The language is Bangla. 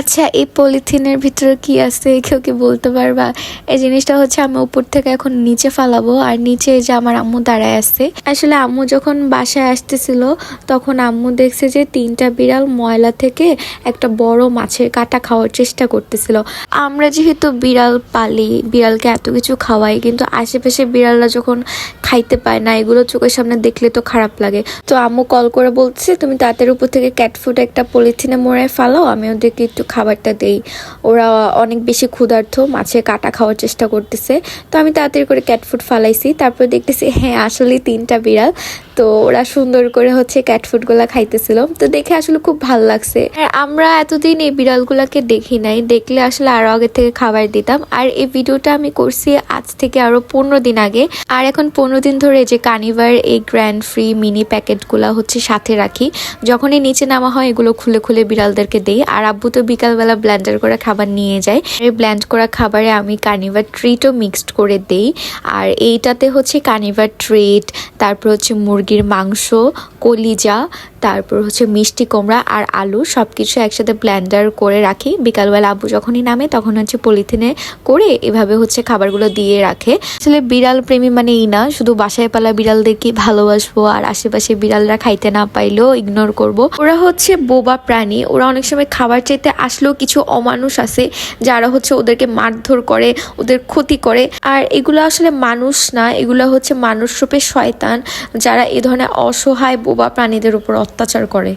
আচ্ছা এই পলিথিনের ভিতরে কি আছে? কেউ কি বলতে পারবা? এই জিনিসটা হচ্ছে আমি উপর থেকে এখন নিচে ফালাবো, আর নিচে যে আমার আম্মু দাঁড়ায় আছে। আসলে আম্মু যখন বাসায় আসতেছিল, তখন আম্মু দেখছে যে তিনটা বিড়াল ময়লা থেকে একটা বড় মাছের কাটা খাওয়ার চেষ্টা করতেছিল। আমরা যেহেতু বিড়াল পালি, বিড়ালকে এত কিছু খাওয়াই, কিন্তু আশেপাশে বিড়ালরা যখন খাইতে পায় না, এগুলো চোখের সামনে দেখলে তো খারাপ লাগে। তো আম্মু কল করে বলছে তুমি তাদের উপর থেকে ক্যাট ফুড একটা পলিথিনে মোড়ায় ফালাও, আমি ওদেরকে একটু খাবারটা দেই। ওরা অনেক বেশি ক্ষুধার্থ মাছে কাটা খাওয়ার চেষ্টা করতেছে। তো আমি তাড়াতাড়ি করে ক্যাট ফুড ফালাইছি, তারপর দেখতেছি হ্যাঁ আসলে তিনটা বিড়াল। তো ওরা সুন্দর করে হচ্ছে ক্যাট ফুডগুলা খাইতেছিল। তো দেখে আসলে খুব ভালো লাগছে। আর আমরা এতদিন এই বিড়ালগুলাকে দেখি নাই, দেখলে আসলে আরও আগে থেকে খাবার দিতাম। আর এই ভিডিওটা আমি করছি আজ থেকে আরও পনেরো দিন আগে। আর এখন পনেরো দিন ধরে যে কানিভার, এই গ্র্যান্ড ফ্রি মিনি প্যাকেটগুলো হচ্ছে সাথে রাখি। যখনই নিচে নামা হয়, এগুলো খুলে খুলে বিড়ালদেরকে দেই। আর আব্বু তো বিকালবেলা ব্ল্যান্ডার করা খাবার নিয়ে যায়। এই ব্ল্যান্ড করা খাবারে আমি কানিভার ট্রিটও মিক্সড করে দেই। আর এইটাতে হচ্ছে কানিভার ট্রিট তারপর হচ্ছে মুরগির মাংস, কলিজা, তারপর হচ্ছে মিষ্টি কুমড়া আর আলু সব কিছু একসাথে ব্ল্যান্ডার করে রাখি। বিকালবেলা আব্বু যখনই নামে তখন হচ্ছে পলিথিনে করে এভাবে হচ্ছে খাবারগুলো দিয়ে রাখে। আসলে বিড়াল প্রেমী মানে এই না, শুধু বাসায় পালা বিড়ালদেরকে ভালোবাসবো আর আশেপাশে বিড়ালরা খাইতে না পাইলেও ইগনোর করব। ওরা হচ্ছে বোবা প্রাণী, ওরা অনেক সময় খাবার চাইতে আসলেও কিছু অমানুষ আছে যারা হচ্ছে ওদেরকে মারধর করে, ওদের ক্ষতি করে। আর এগুলো আসলে মানুষ না, এগুলো হচ্ছে মানুষ রূপে শয়তান, যারা এ ধরনের অসহায় বোবা প্রাণীদের উপর অত্যাচার করে।